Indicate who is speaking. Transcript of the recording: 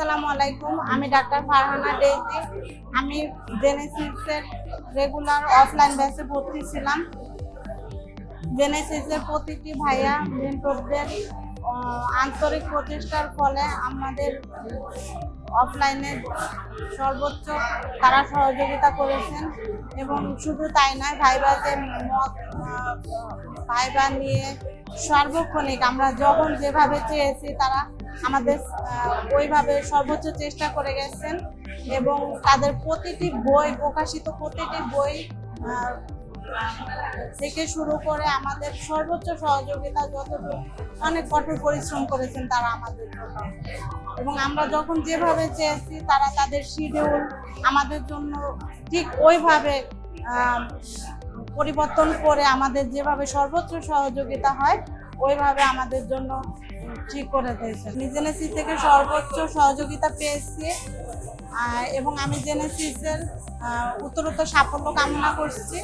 Speaker 1: আসসালামু আলাইকুম। আমি ডাক্তার ফারহানা ডেইজি আমি জেনেসিসের রেগুলার অফলাইন ব্যাচে ভর্তি ছিলাম। জেনেসিসের প্রতিটি ভাইয়া মেন্টরদের আন্তরিক প্রচেষ্টার ফলে আমাদের অফলাইনে সর্বোচ্চ তারা সহযোগিতা করেছেন। এবং শুধু তাই নয়, ভাইবা যে মত ভাইবা নিয়ে সার্বক্ষণিক আমরা যখন যেভাবে চেয়েছি, তারা আমাদের ওইভাবে সর্বোচ্চ চেষ্টা করে গেছেন এবং তাদের প্রতিটি বই, প্রকাশিত প্রতিটি বই থেকে শুরু করে আমাদের সর্বোচ্চ সহযোগিতা যতটুকু, অনেক কঠোর পরিশ্রম করেছেন তারা আমাদের এবং আমরা যখন যেভাবে চেয়েছি, তারা তাদের শিডিউল আমাদের জন্য ঠিক ওইভাবে পরিবর্তন করে আমাদের যেভাবে সর্বোচ্চ সহযোগিতা হয় ওইভাবে আমাদের জন্য ঠিক করে দিয়েছে। জেনেসিস থেকে সর্বোচ্চ সহযোগিতা পেয়েছি এবং আমি জেনেসিসের উত্তরোত্তর সাফল্য কামনা করছি।